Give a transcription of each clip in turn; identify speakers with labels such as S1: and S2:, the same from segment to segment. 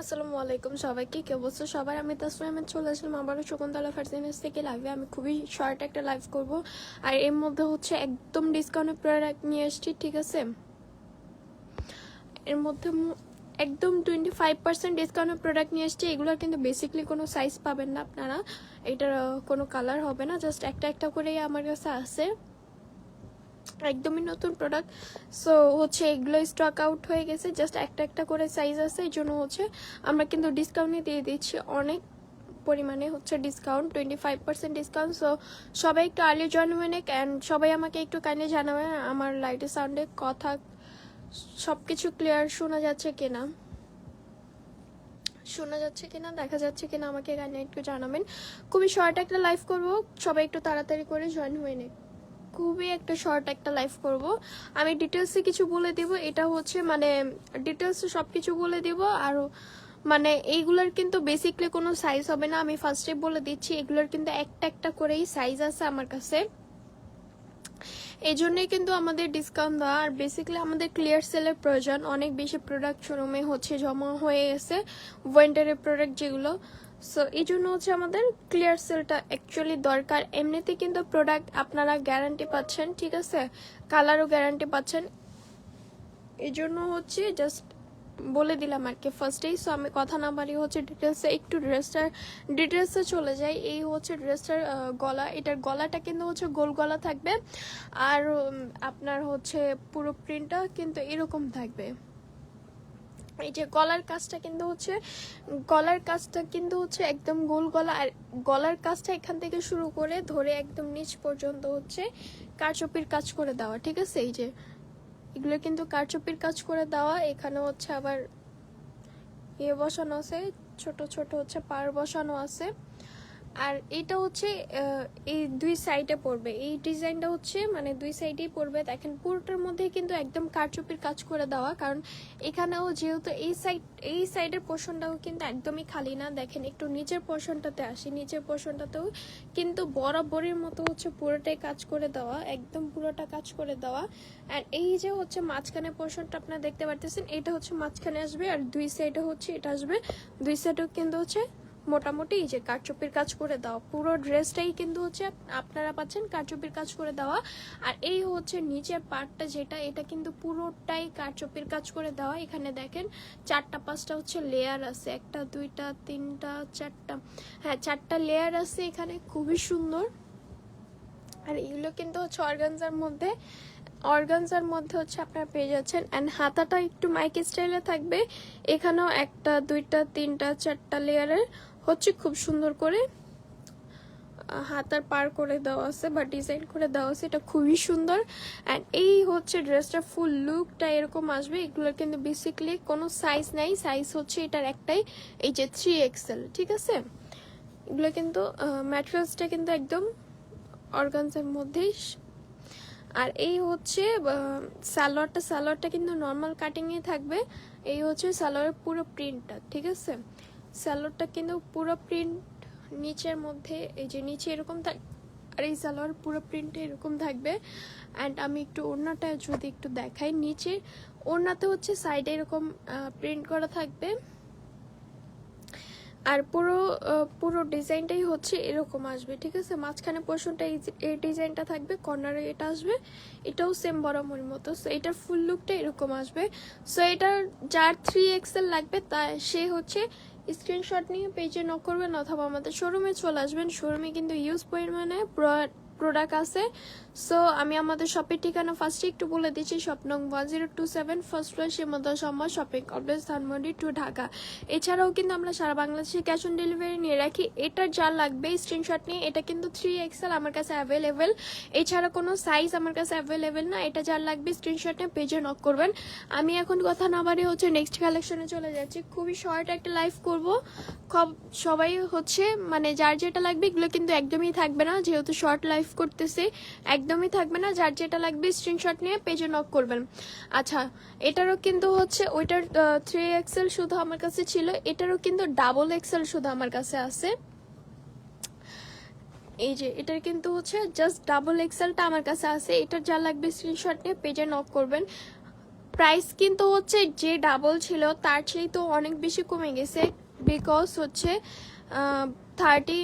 S1: আসসালামু আলাইকুম সবাইকে, কে অবস্থা? সবাই আমি তাসমিম চলে আসলাম আবারও শকুন্তলা ফার্সিনেস থেকে লাইভে আমি খুবই শর্ট একটা লাইভ করব। আর এর মধ্যে হচ্ছে একদম ডিসকাউন্টের প্রোডাক্ট নিয়ে এসেছি ঠিক আছে? এর মধ্যে একদম টোয়েন্টি ফাইভ পার্সেন্ট ডিসকাউন্টের প্রোডাক্ট নিয়ে এসেছি এগুলোর কিন্তু বেসিকলি কোনো সাইজ পাবেন না আপনারা। এটার, কোনো কালার হবে না জাস্ট একটা একটা করেই আমার কাছে আছে। একদমই নতুন প্রোডাক্ট সো হচ্ছে এগুলো স্টক আউট হয়ে গেছে। জাস্ট একটা একটা করে সাইজ আছে। এই জন্য হচ্ছে আমরা কিন্তু ডিসকাউন্টে দিয়ে দিচ্ছি। অনেক পরিমাণে হচ্ছে discount twenty five percent discount so সবাই একটু আর্লি জয়েন হয়ে নেক অ্যান্ড সবাই আমাকে একটু কাইন্ডলি জানাবেন আমার লাইটের সাউন্ডে কথা। সব কিছু ক্লিয়ার শোনা যাচ্ছে কিনা? শোনা যাচ্ছে কিনা? দেখা যাচ্ছে কিনা? আমাকে এখানে একটু জানাবেন। খুবই শর্ট একটা লাইভ করব। সবাই একটু তাড়াতাড়ি করে জয়েন হয়ে নেক। খুবই একটা শর্ট একটা লাইভ করব। আমি ডিটেলসে কিছু বলে দিব, এটা হচ্ছে মানে ডিটেলসে সব কিছু বলে দিব, আর মানে এইগুলোর কিন্তু বেসিকলি কোনো সাইজ হবে না। আমি ফার্স্টে বলে দিচ্ছি, এগুলোর কিন্তু একটা একটা করেই সাইজ আছে আমার কাছে। এই জন্যই কিন্তু আমাদের ডিসকাউন্ট দেওয়া, আর বেসিক্যালি আমাদের ক্লিয়ার সেলের প্রয়োজন। অনেক বেশি প্রোডাক্ট শোরুমে হচ্ছে জমা হয়ে গেছে। ওয়েন্টারের প্রোডাক্ট যেগুলো সো এই জন্য হচ্ছে আমাদের ক্লিয়ার সেলটা অ্যাকচুয়ালি দরকার। এমনিতে কিন্তু প্রোডাক্ট আপনারা গ্যারান্টি পাচ্ছেন, ঠিক আছে? কালারও গ্যারান্টি পাচ্ছেন। এই জন্য হচ্ছে জাস্ট বলে দিলাম আর কি ফার্স্টেই সো আমি কথা না বাড়িয়ে হচ্ছে ডিটেলসে একটু ড্রেসটার ডিটেলসে চলে যাই। এই হচ্ছে ড্রেসটার গলা। এটার গলাটা কিন্তু হচ্ছে গোল গলা থাকবে। আর আপনার হচ্ছে পুরো প্রিন্টটা কিন্তু এরকম থাকবে। এই যে গলার কাজটা কিন্তু হচ্ছে, গলার কাজটা কিন্তু হচ্ছে একদম গোল গলা, আর গলার কাজটা এখান থেকে শুরু করে ধরে একদম নিচ পর্যন্ত হচ্ছে কারচুপির কাজ করে দেওয়া, ঠিক আছে? এই যে এগুলো কিন্তু কারচুপির কাজ করে দেওয়া, এখানে হচ্ছে আবার ইয়ে বসানো আছে, ছোট ছোট হচ্ছে পার বসানো আছে। আর এটা হচ্ছে এই দুই সাইডে পড়বে। এই ডিজাইনটা হচ্ছে মানে দুই সাইডেই পড়বে। দেখেন, পুরোটার মধ্যে কিন্তু একদম কারচুপির কাজ করে দেওয়া। কারণ এখানেও যেহেতু এই সাইড এই সাইডের পোর্শনটাও কিন্তু একদমই খালি না। দেখেন, একটু নিচের পোর্শনটাতে আসি। নিচের পোর্শনটাতেও কিন্তু বরাবরের মতো হচ্ছে পুরোটাই কাজ করে দেওয়া। একদম পুরোটা কাজ করে দেওয়া। আর এই যে হচ্ছে মাঝখানে পোর্শনটা আপনারা দেখতে পারতেছেন, এটা হচ্ছে মাঝখানে আসবে। আর দুই সাইডে হচ্ছে, এটা আসবে। দুই সাইডেও কিন্তু হচ্ছে মোটামুটি যে কারচুপির কাজ করে দেওয়া, পুরো ড্রেসটাই কিন্তু হচ্ছে আপনারা পাচ্ছেন কারচুপির কাজ করে দেওয়া। আর এই হচ্ছে নিচের পার্টটা যেটা, এটা কিন্তু পুরোটাই কারচুপির কাজ করে দেওয়া। এখানে দেখেন চারটা, পাঁচটা হচ্ছে লেয়ার আছে, একটা, দুইটা, তিনটা, চারটা। হ্যাঁ চারটা লেয়ার আছে এখানে, খুবই সুন্দর। আর এগুলো কিন্তু হচ্ছে অর্গানজার মধ্যে অর্গানজার মধ্যে হচ্ছে আপনারা পেয়ে যাচ্ছেন। অ্যান্ড হাতাটা একটু মাইক স্টাইলে থাকবে। এখানেও একটা, দুইটা, তিনটা, চারটা লেয়ারের হচ্ছে খুব সুন্দর করে হাতার পার করে দেওয়া আছে বা ডিজাইন করে দেওয়া আছে, এটা খুবই সুন্দর। অ্যান্ড এই হচ্ছে ড্রেসটা ফুল লুকটা এরকম আসবে এগুলোর কিন্তু বেসিকলি কোনো সাইজ নাই সাইজ হচ্ছে এটার একটাই, এই যে থ্রি এক্সেল ঠিক আছে? এগুলো কিন্তু ম্যাটেরিয়ালসটা কিন্তু একদম অর্গানসের মধ্যেই। আর এই হচ্ছে সালোয়ারটা সালোয়ারটা কিন্তু নর্মাল কাটিংয়ে থাকবে, এই হচ্ছে সালোয়ারের পুরো প্রিন্টটা ঠিক আছে? সালোয়ারটা কিন্তু পুরো প্রিন্ট নিচের মধ্যে, এই যে নিচে এরকম থাক, আর এই সালোয়ার পুরো প্রিন্টে এরকম থাকবে। অ্যান্ড আমি একটু ওড়নাটা যদি একটু দেখাই, নিচে ওড়নাতে হচ্ছে সাইডে এরকম প্রিন্ট করা থাকবে। আর পুরো পুরো ডিজাইনটাই হচ্ছে এরকম আসবে, ঠিক আছে? মাঝখানে পোর্শনটা এই ডিজাইনটা থাকবে কর্নারে এটা আসবে। এটাও সেম বরাবর মতো। সো এটার ফুল লুকটা এরকম আসবে। সো এটার যার থ্রি এক্সেল লাগবে, তা সে হচ্ছে স্ক্রিনশট নিয়ে পেজে নক করবেন অথবা আমাদের শোরুমে চলে আসবেন। শোরুমে কিন্তু ইউজ পরিমাণে প্রোডাক্ট আছে। সো আমি আমাদের শপের ঠিকানা ফার্স্টে একটু বলে দিচ্ছি শপ নং one zero two seven first floor Shimanto Shambhar shopping complex Dhanmondi two Dhaka এছাড়াও কিন্তু আমরা সারা বাংলাদেশে ক্যাশ অন ডেলিভারি নিয়ে রাখি। এটার যা লাগবে স্ক্রিনশট নিয়ে, এটা কিন্তু থ্রি এক্সেল আমার কাছে অ্যাভেলেবেল এছাড়া কোনো সাইজ আমার কাছে অ্যাভেলেবেল না, এটা যার লাগবে স্ক্রিনশট নিয়ে পেজে নক করবেন। আমি এখন কথা না বাড়ি হচ্ছে নেক্সট কালেকশনে চলে যাচ্ছি। খুবই শর্ট একটা লাইভ করব। সবাই হচ্ছে মানে যার যেটা লাগবে এগুলো কিন্তু একদমই থাকবে না, যেহেতু শর্ট লাইভ করতেছে। একদমই থাকবে না, যার যেটা লাগবে স্ক্রিনশট নিয়ে পেজে নক করবেন। আচ্ছা এটারও কিন্তু হচ্ছে ওইটার থ্রি এক্সেল শুধু আমার কাছে ছিল, এটারও কিন্তু ডাবল এক্সেল শুধু আমার কাছে আছে। এই যে, এটার কিন্তু হচ্ছে জাস্ট ডাবল এক্সেলটা আমার কাছে আছে, এটার যা লাগবে স্ক্রিনশট নিয়ে পেজে নক করবেন। প্রাইস কিন্তু হচ্ছে যে ডাবল ছিল, তার চেয়ে তো অনেক বেশি কমে গেছে বিকজ হচ্ছে থার্টি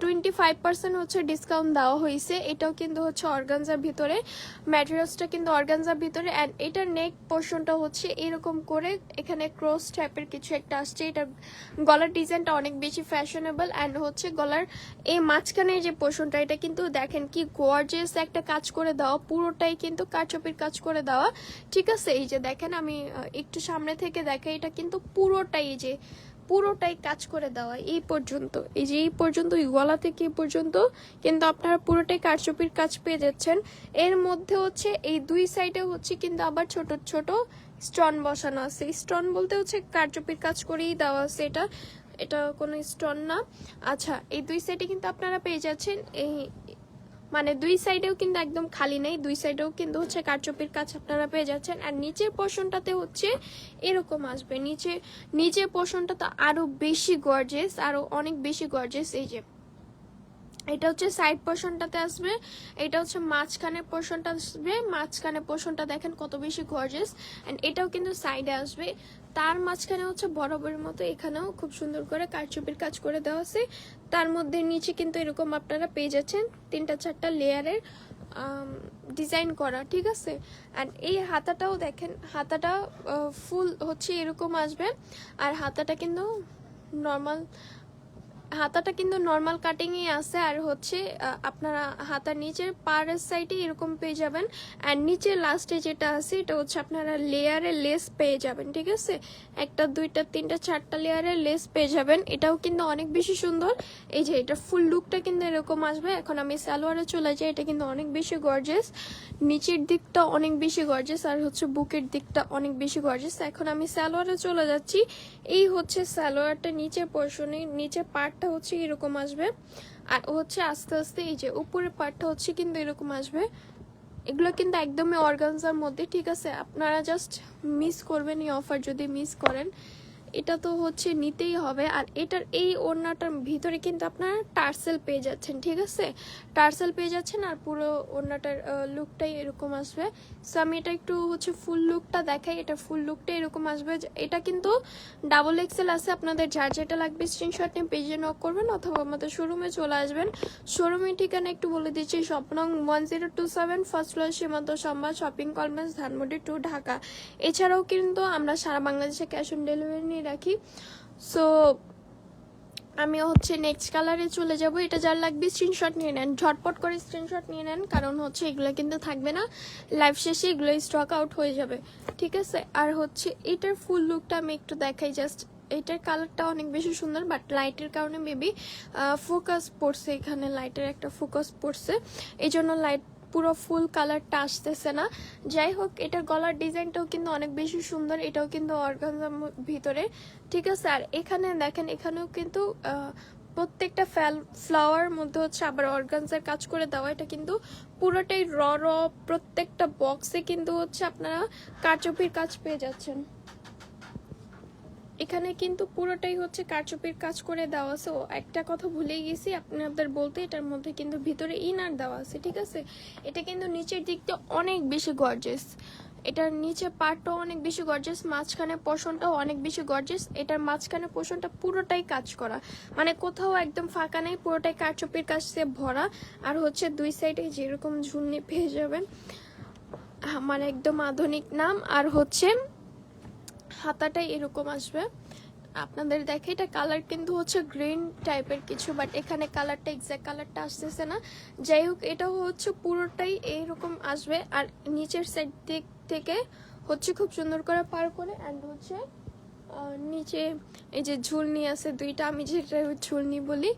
S1: টোয়েন্টি ফাইভ পার্সেন্ট হচ্ছে ডিসকাউন্ট দেওয়া হয়েছে। এটাও কিন্তু হচ্ছে অর্গানজার ভিতরে। ম্যাটেরিয়ালসটা কিন্তু অর্গানজার ভিতরে। অ্যান্ড এটার নেক পোর্শনটা হচ্ছে এরকম করে এখানে ক্রস টাইপের কিছু একটা আসছে। এটা গলার ডিজাইনটা অনেক বেশি ফ্যাশনেবল অ্যান্ড হচ্ছে গলার এই মাঝখানে যে পোর্শনটা এটা কিন্তু দেখেন কি গর্জিয়াস একটা কাজ করে দেওয়া। পুরোটাই কিন্তু কাচপির কাজ করে দেওয়া। ঠিক আছে? এই যে দেখেন আমি একটু সামনে থেকে দেখে এটা কিন্তু পুরোটাই যে পুরোটাই কাজ করে দেওয়া এই পর্যন্ত। এই যে এই পর্যন্ত এই গলা থেকে এই পর্যন্ত, কিন্তু আপনারা পুরোটাই কারচুপির কাজ পেয়ে যাচ্ছেন। এর মধ্যে হচ্ছে, এই দুই সাইডে হচ্ছে কিন্তু আবার ছোট ছোট স্টোন বসানো আছে। স্টোন বলতে হচ্ছে কারচুপির কাজ করেই দেওয়া আছে এটা। এটা কোনো স্টোন না। আচ্ছা এই দুই সাইডে কিন্তু আপনারা পেয়ে যাচ্ছেন এই মানে দুই সাইডেও কিন্তু একদম খালি নেই, দুই সাইডেও কিন্তু হচ্ছে কারচুপির কাজ আপনারা পেয়ে যাচ্ছেন। আর নিচের পোর্শনটাতে হচ্ছে এরকম আসবে, নিচে, নিচের পোর্শনটা তো আরও বেশি গর্জেস আরও অনেক বেশি গর্জেস এই যে এটা হচ্ছে সাইড পোর্শনটাতে আসবে, এটা হচ্ছে মাঝখানের পোর্শনটা আসবে, মাঝখানের পোর্শনটা দেখেন কত বেশি গর্জেস অ্যান্ড এটাও কিন্তু সাইডে আসবে। তার মাঝখানে হচ্ছে বরাবরের মতো এখানেও খুব সুন্দর করে কারচুপির কাজ করে দেওয়া আছে। তার মধ্যে নিচে কিন্তু এরকম আপনারা পেয়ে যাচ্ছেন তিনটা চারটা লেয়ারের ডিজাইন করা, ঠিক আছে? অ্যান্ড এই হাতাটাও দেখেন, হাতাটা ফুল হচ্ছে এরকম আসবে, আর হাতাটা কিন্তু নর্মাল হাতাটা কিন্তু নর্মাল কাটিংই আছে আর হচ্ছে আপনারা হাতার নিচের পাড়ের সাইডে এরকম পেয়ে যাবেন। আর নিচের লাস্টে যেটা আছে, এটা হচ্ছে আপনারা লেয়ারে লেস পেয়ে যাবেন, ঠিক আছে? একটা, দুইটা, তিনটা, চারটা লেয়ারে লেস পেয়ে যাবেন। এটাও কিন্তু অনেক বেশি সুন্দর। এই যে এটা ফুল লুকটা কিন্তু এরকম আসবে। এখন আমি সালোয়ারে চলে যাই, এটা কিন্তু অনেক বেশি গর্জেস নিচের দিকটা অনেক বেশি গর্জেস আর হচ্ছে বুকের দিকটা অনেক বেশি গর্জেস এখন আমি সালোয়ারে চলে যাচ্ছি। এই হচ্ছে সালোয়ারটা নিচের পোর্শনে নিচে পার্টটা হচ্ছে এরকম আসবে। আর হচ্ছে আস্তে আস্তে এই যে উপরের পার্টটা হচ্ছে কিন্তু এরকম আসবে। এগুলো কিন্তু একদমই অর্গানজার মধ্যে, ঠিক আছে? আপনারা জাস্ট মিস করবেন এই অফার যদি মিস করেন। এটা তো হচ্ছে নিতেই হবে। আর এটার এই ওড়নাটার ভিতরে কিন্তু আপনারা টার্সেল পেয়ে যাচ্ছেন, ঠিক আছে? টার্সেল পেয়ে যাচ্ছেন আর পুরো ওড়নাটার লুকটাই এরকম আসবে। সো আমি এটা একটু হচ্ছে ফুল লুকটা দেখাই। এটা ফুল লুকটা এরকম আসবে এটা কিন্তু ডাবল এক্সেল আছে। আপনাদের যার যেটা লাগবে স্ক্রিনশট নিয়ে পেজে নক করবেন অথবা আমাদের শোরুমে চলে আসবেন। শোরুমের ঠিকানা একটু বলে দিচ্ছি, স্বপ্নং one zero two seven first floor Shimanto Shambhar shopping complex Dhanmondi two Dhaka. এছাড়াও কিন্তু আমরা সারা বাংলাদেশে ক্যাশ অন ডেলিভারি নিয়ে রাখি। সো আমি হচ্ছে নেক্সট কালারে চলে যাব। এটা যার লাগবে স্ক্রিনশট নিয়ে নেন। ঝটপট করে স্ক্রিনশট নিয়ে নেন, কারণ হচ্ছে এগুলো কিন্তু থাকবে না। লাইভ শেষে এগুলো স্টক আউট হয়ে যাবে। ঠিক আছে? আর হচ্ছে এটার ফুল লুকটা আমি একটু দেখাই জাস্ট এটার কালারটা অনেক বেশি সুন্দর বাট লাইটের কারণে মেবি ফোকাস পড়ছে এখানে লাইটের একটা ফোকাস পড়ছে। এই জন্য লাইট পুরো ফুল কালারটা আসতেছে না। যাই হোক এটার গলার ডিজাইনটাও কিন্তু অনেক বেশি সুন্দর, এটাও কিন্তু অর্গানজার ভিতরে। ঠিক আছে, আর এখানে দেখেন, এখানেও কিন্তু প্রত্যেকটা ফ্লাওয়ার মধ্যে হচ্ছে আবার অর্গানজার কাজ করে দেওয়া। এটা কিন্তু পুরোটাই র প্রত্যেকটা বক্সে কিন্তু হচ্ছে আপনারা কারচুপির কাজ পেয়ে যাচ্ছেন। এখানে কিন্তু পুরোটাই হচ্ছে কারচুপির কাজ করে দেওয়া আছে। ও একটা কথা ভুলেই গেছি আপনাদের বলতে এটার মধ্যে কিন্তু ভিতরে ইনার দেওয়া আছে, ঠিক আছে? এটা কিন্তু নিচের দিকটা অনেক বেশি গর্জেস এটার নিচে পার্টটাও অনেক বেশি গর্জেস মাঝখানে পোষণটাও অনেক বেশি গর্জেস এটার মাঝখানে পোষণটা পুরোটাই কাজ করা। মানে কোথাও একদম ফাঁকা নেই, পুরোটাই কারচুপির কাজ দিয়ে ভরা। আর হচ্ছে দুই সাইডে যেরকম ঝুলনি পেয়ে যাবেন মানে একদম আধুনিক নাম। আর হচ্ছে হাতাটাই এরকম আসবে। আপনাদের দেখে এটা কালার কিন্তু হচ্ছে গ্রিন টাইপের কিছু বাট এখানে কালারটা এক্স্যাক্ট কালারটা আসতেছে না। যাই হোক, এটাও হচ্ছে পুরোটাই এইরকম আসবে। আর নিচের সাইড দিক থেকে হচ্ছে খুব সুন্দর করে পার করে অ্যান্ড হচ্ছে নিচে এই যে ঝুলনি আছে, দুইটা আমি যেটা ঝুলনি বলি।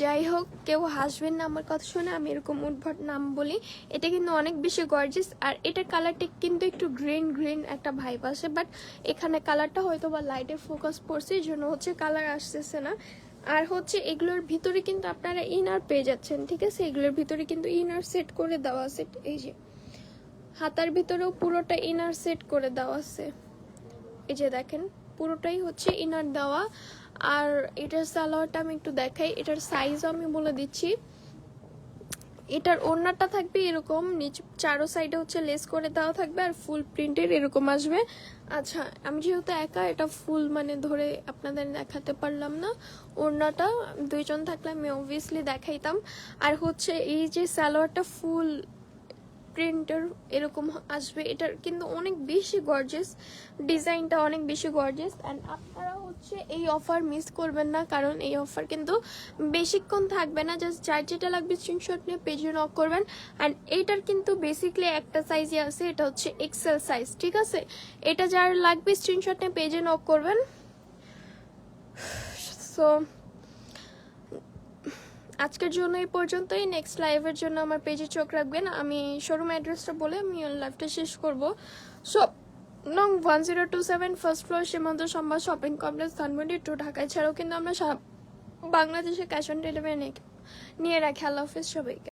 S1: যাই হোক, কেউ হাসবেন না আমার কথা শুনে, আমি এরকম উদ্ভট নাম বলি। এটা কিন্তু অনেক বেশি গর্জিয়াস আর এটার কালারটা কিন্তু একটু গ্রিন গ্রিন একটা ভাইব আসে বাট এখানে কালারটা হয়তো বা লাইটে ফোকাস পড়ছে এই জন্য হচ্ছে কালার আসতেছে না। আর হচ্ছে এগুলোর ভিতরে কিন্তু আপনারা ইনার পেয়ে যাচ্ছেন, ঠিক আছে? এগুলোর ভিতরে কিন্তু ইনার সেট করে দেওয়া আছে, এই যে। হাতার ভিতরেও পুরোটা ইনার সেট করে দেওয়া আছে। এই যে দেখেন পুরোটাই হচ্ছে ইনার দেওয়া। আর এটার সালোয়ারটা আমি একটু দেখাই। এটার সাইজও আমি বলে দিচ্ছি। এটার ওড়নাটা থাকবে এরকম। নিচ চারো সাইডে হচ্ছে লেস করে দেওয়া থাকবে আর ফুল প্রিন্টের এরকম আসবে। আচ্ছা আমি যেহেতু একা, এটা ফুল মানে ধরে আপনাদের দেখাতে পারলাম না ওড়নাটা। দুইজন থাকলে আমি অবভিয়াসলি দেখাইতাম। আর হচ্ছে এই যে সালোয়ারটা ফুল প্রিন্টার এরকম আসবে। এটার কিন্তু অনেক বেশি গর্জেস ডিজাইনটা অনেক বেশি গর্জেস অ্যান্ড আপনারা হচ্ছে এই অফার মিস করবেন না, কারণ এই অফার কিন্তু বেশিক্ষণ থাকবে না। জাস্ট যার যেটা লাগবে স্ক্রিনশট নিয়ে পেজে নক করবেন অ্যান্ড এইটার কিন্তু বেসিকলি একটা সাইজই আছে, এটা হচ্ছে এক্সেল সাইজ ঠিক আছে? এটা যার লাগবে স্ক্রিনশট নিয়ে পেজে নক করবেন। সো আজকের জন্য এই পর্যন্তই। নেক্সট লাইভের জন্য আমার পেজে চোখ রাখবেন। আমি শোরুম অ্যাড্রেসটা বলে আমি লাইভটা শেষ করব। সো নং one zero two seven first floor Simanta Sambad shopping complex Dhanmondi two ঢাকায়। এছাড়াও কিন্তু আমরা বাংলাদেশে ক্যাশ অন ডেলিভারি নিয়ে রাখি। আল্লাহ হাফিজ সবাইকে।